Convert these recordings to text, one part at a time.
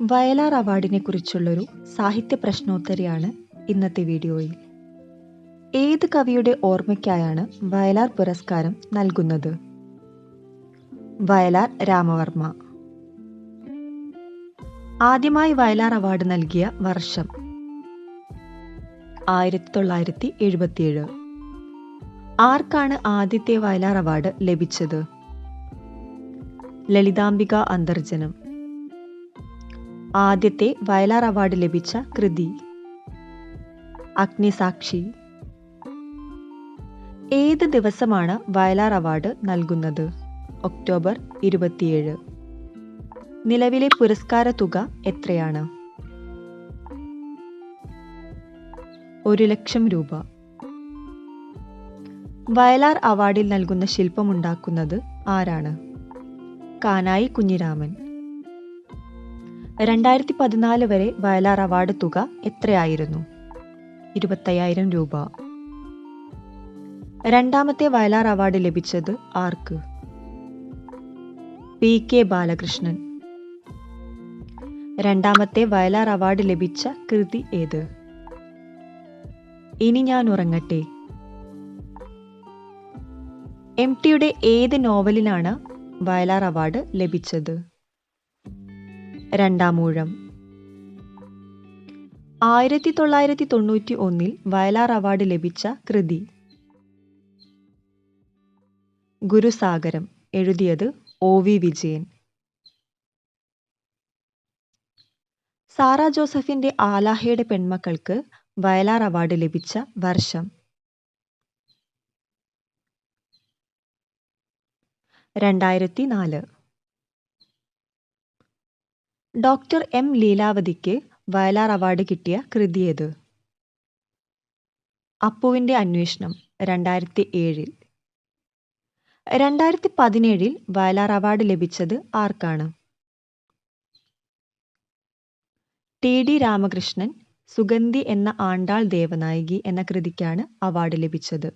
വയലാർ അവാർഡിനെ കുറിച്ചുള്ളൊരു സാഹിത്യ പ്രശ്നോത്തരിയാണ് ഇന്നത്തെ വീഡിയോയിൽ. ഏത് കവിയുടെ ഓർമ്മയ്ക്കായാണ് വയലാർ പുരസ്കാരം നൽകുന്നത്? വയലാർ രാമവർമ്മ. ആദ്യമായി വയലാർ അവാർഡ് നൽകിയ വർഷം ആയിരത്തി തൊള്ളായിരത്തി എഴുപത്തിയേഴ് ആർക്കാണ് ആദ്യത്തെ വയലാർ അവാർഡ് ലഭിച്ചത്? ലളിതാംബിക അന്തർജനം. ആദ്യത്തെ വയലാർ അവാർഡ് ലഭിച്ച കൃതി. അഗ്നിസാക്ഷി. ഏത് ദിവസമാണ് വയലാർ അവാർഡ് നൽകുന്നത്? ഒക്ടോബർ ഇരുപത്തിയേഴ്. നിലവിലെ പുരസ്കാര തുക എത്രയാണ്? ഒരു ലക്ഷം രൂപ. വയലാർ അവാർഡിൽ നൽകുന്ന ശില്പമുണ്ടാക്കുന്നത് ആരാണ്? കാനായി കുഞ്ഞിരാമൻ. രണ്ടായിരത്തി പതിനാല് വരെ വയലാർ അവാർഡ് തുക എത്രയായിരുന്നു? ഇരുപത്തയ്യായിരം രൂപ. രണ്ടാമത്തെ വയലാർ അവാർഡ് ലഭിച്ചത് ആർക്ക്? P K Balakrishnan. രണ്ടാമത്തെ വയലാർ അവാർഡ് ലഭിച്ച കൃതി ഏത്? ഇനി ഞാൻ ഉറങ്ങട്ടെ. എം ടിയുടെ ഏത് നോവലിനാണ് വയലാർ അവാർഡ് ലഭിച്ചത്? രണ്ടാമൂഴം ആയിരത്തി തൊള്ളായിരത്തി തൊണ്ണൂറ്റി ഒന്നിൽ വയലാർ അവാർഡ് ലഭിച്ച കൃതി. ഗുരുസാഗരം എഴുതിയത് ഒ വി വിജയൻ. സാറ ജോസഫിന്റെ ആലാഹയുടെ പെൺമക്കൾക്ക് വയലാർ അവാർഡ് ലഭിച്ച വർഷം. രണ്ടായിരത്തി നാല് ഡോക്ടർ എം ലീലാവതിക്ക് വയലാർ അവാർഡ് കിട്ടിയ കൃതിയേത് അപ്പുവിന്റെ അന്വേഷണം രണ്ടായിരത്തി ഏഴിൽ രണ്ടായിരത്തി പതിനേഴിൽ വയലാർ അവാർഡ് ലഭിച്ചത് ആർക്കാണ്? ടി ഡി രാമകൃഷ്ണൻ സുഗന്ധി എന്ന ആണ്ടാൾ ദേവനായകി എന്ന കൃതിക്കാണ് അവാർഡ് ലഭിച്ചത്.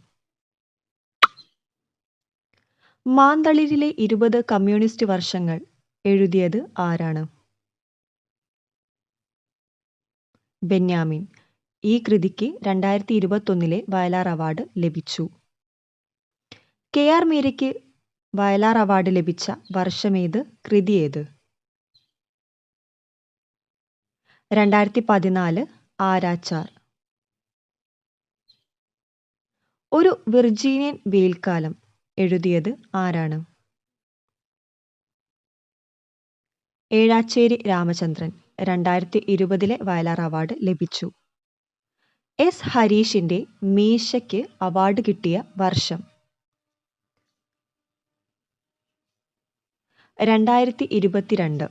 മാന്തളിരിലെ ഇരുപത് കമ്മ്യൂണിസ്റ്റ് വർഷങ്ങൾ എഴുതിയത് ആരാണ്? ബെന്യാമിൻ. ഈ കൃതിക്ക് രണ്ടായിരത്തി ഇരുപത്തൊന്നിലെ വയലാർ അവാർഡ് ലഭിച്ചു. കെ ആർ മീരയ്ക്ക് വയലാർ അവാർഡ് ലഭിച്ച വർഷമേത് കൃതിയേത് രണ്ടായിരത്തി പതിനാല് ആരാച്ചാർ. ഒരു വിർജീനിയൻ വെയിൽക്കാലം എഴുതിയത് ആരാണ്? ഏഴാച്ചേരി രാമചന്ദ്രൻ. രണ്ടായിരത്തി ഇരുപതിലെ വയലാർ അവാർഡ് ലഭിച്ചു. എസ് ഹരീഷിന്റെ മീശയ്ക്ക് അവാർഡ് കിട്ടിയ വർഷം. രണ്ടായിരത്തി ഇരുപത്തിരണ്ട്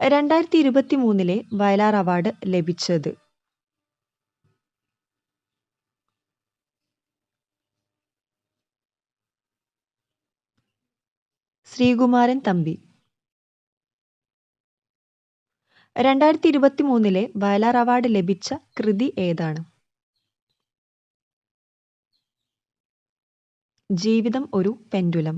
രണ്ടായിരത്തി ഇരുപത്തി മൂന്നിലെ വയലാർ അവാർഡ് ലഭിച്ചത്. ശ്രീകുമാരൻ തമ്പി. രണ്ടായിരത്തി ഇരുപത്തി മൂന്നിലെ വയലാർ അവാർഡ് ലഭിച്ച കൃതി ഏതാണ്? ജീവിതം ഒരു പെൻഡുലം.